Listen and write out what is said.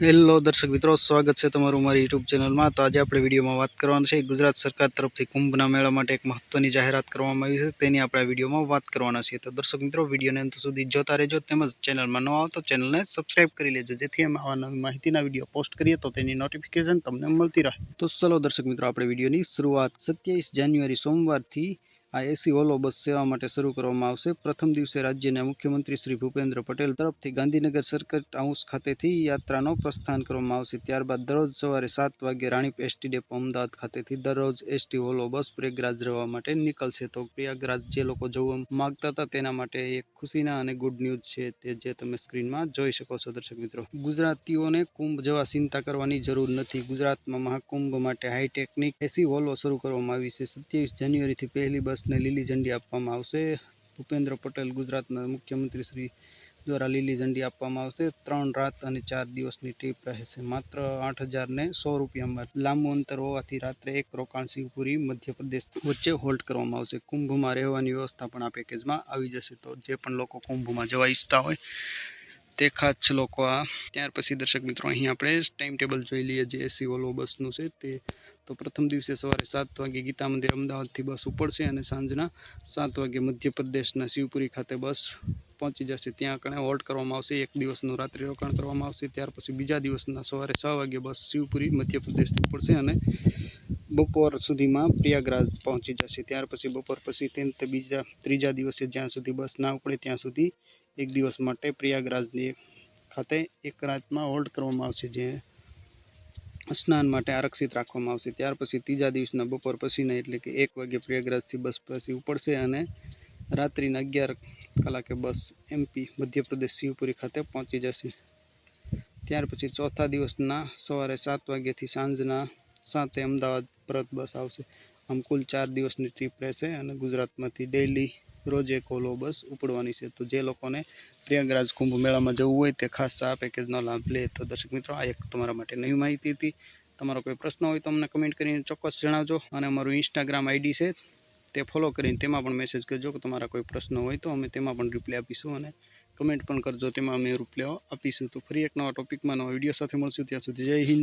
Hello દર્શક મિત્રો, સ્વાગત છે તમારું મારી યુટ્યુબ ચેનલમાં. તો આજે આપણે વિડીયોમાં વાત કરવાનું છે, ગુજરાત સરકાર તરફથી કુંભના મેળા માટે એક મહત્ત્વની જાહેરાત કરવામાં આવી છે, તેની આપણે વિડીયોમાં વાત કરવાના છીએ. તો દર્શક મિત્રો, વિડીયોને અંત સુધી જોતા રહેજો, તેમજ ચેનલમાં ન આવો તો ચેનલને સબસ્ક્રાઇબ કરી લેજો, જેથી અમે આવા નવી માહિતીના વીડિયો પોસ્ટ કરીએ તો તેની નોટિફિકેશન તમને મળતી રહે. તો ચલો દર્શક મિત્રો, આપણે વિડીયોની શરૂઆત, સત્યાવીસ જાન્યુઆરી સોમવારથી આ એસી ઓલો બસ સેવા માટે શરૂ કરવામાં આવશે. પ્રથમ દિવસે રાજ્યના મુખ્યમંત્રી શ્રી ભૂપેન્દ્ર પટેલ તરફથી ગાંધીનગર સર્કટ હાઉસ ખાતેથી યાત્રાનો પ્રસ્થાન કરવામાં આવશે. ત્યારબાદ દરરોજ સવારે સાત વાગે રાણીપ એસટી ડેપો અમદાવાદ ખાતેથી દરરોજ એસટી ઓલો બસ પ્રયાગરાજ જવા માટે નીકળશે. તો પ્રયાગરાજ જે લોકો જવા માંગતા હતા તેના માટે એક ખુશીના અને ગુડ ન્યૂઝ છે તે જે તમે સ્ક્રીનમાં જોઈ શકો છો દર્શક મિત્રો. ગુજરાતીઓને કુંભ જવા ચિંતા કરવાની જરૂર નથી. ગુજરાતમાં મહાકુંભ માટે હાઈટેકનિક એસી વોલ્વો શરૂ કરવામાં આવી છે. સત્યાવીસ જાન્યુઆરીથી પહેલી બસને લીલી ઝંડી આપવામાં આવશે. ભૂપેન્દ્ર પટેલ ગુજરાતના મુખ્યમંત્રી શ્રી દ્વારા લીલી ઝંડી આપવામાં આવશે. ત્રણ રાત અને ચાર દિવસની ટ્રીપ રહેશે. માત્ર આઠ હજારને સો રૂપિયામાં લાંબુ અંતર હોવાથી રાત્રે એક રોકાણ શિવપુરી, મધ્યપ્રદેશ વચ્ચે હોલ્ડ કરવામાં આવશે. કુંભમાં રહેવાની વ્યવસ્થા પણ આ પેકેજમાં આવી જશે. તો જે પણ લોકો કુંભમાં જવા ઈચ્છતા હોય તે ખાસ લોકો આ. ત્યાર પછી દર્શક મિત્રો, અહીં આપણે ટાઈમ ટેબલ જોઈ લઈએ, જે એસી ઓલો બસનું છે તે. તો પ્રથમ દિવસે સવારે સાત વાગે ગીતા મંદિર અમદાવાદથી બસ ઉપડશે અને સાંજના સાત વાગે મધ્યપ્રદેશના શિવપુરી ખાતે બસ પહોંચી જશે. ત્યાં કણે હોલ્ટ કરવામાં આવશે, એક દિવસનું રાત્રિ રોકાણ કરવામાં આવશે. ત્યાર પછી બીજા દિવસના સવારે છ વાગે બસ શિવપુરી મધ્યપ્રદેશથી ઉપડશે અને બપોર સુધીમાં પ્રયાગરાજ પહોંચી જશે. ત્યાર પછી બપોર પછી તેમ તે બીજા, ત્રીજા દિવસે જ્યાં સુધી બસ ના ઉપડે ત્યાં સુધી એક દિવસ માટે પ્રયાગરાજની ખાતે એક રાતમાં હોલ્ડ કરવામાં આવશે જે સ્નાન માટે આરક્ષિત રાખવામાં આવશે. ત્યાર પછી ત્રીજા દિવસના બપોર પછીના એટલે કે એક વાગે પ્રયાગરાજથી બસ પછી ઉપડશે અને રાત્રિના અગિયાર કલાકે બસ એમપી મધ્યપ્રદેશ શિવપુરી ખાતે પહોંચી જશે. ત્યાર પછી ચોથા દિવસના સવારે સાત વાગ્યાથી સાંજના સાતે અમદાવાદ પરત બસ આવશે. આમ કુલ ચાર દિવસની ટ્રીપ રહેશે અને ગુજરાતમાંથી ડેઇલી રોજ એક ઓલો બસ ઉપડવાની છે. તો જે લોકોને પ્રયાગરાજ કુંભ મેળામાં જવું હોય તે ખાસ આ પેકેજનો લાભ લે. તો દર્શક મિત્રો, આ એક તમારા માટે નવી માહિતી હતી. તમારો કોઈ પ્રશ્ન હોય તો અમને કમેન્ટ કરીને ચોક્કસ જણાવજો. અને અમારું ઇન્સ્ટાગ્રામ આઈડી છે, તે ફોલો કરીને તેમાં પણ મેસેજ કરજો કે તમારા કોઈ પ્રશ્ન હોય તો અમે તેમાં પણ રિપ્લે આપીશું અને કમેન્ટ પણ કરજો. તેમાં અમે રિપ્લાય આપીશું. તો ફરી એક નવા ટોપિકમાં નવા વીડિયો સાથે મળશું. ત્યાં સુધી જય હિન્દ.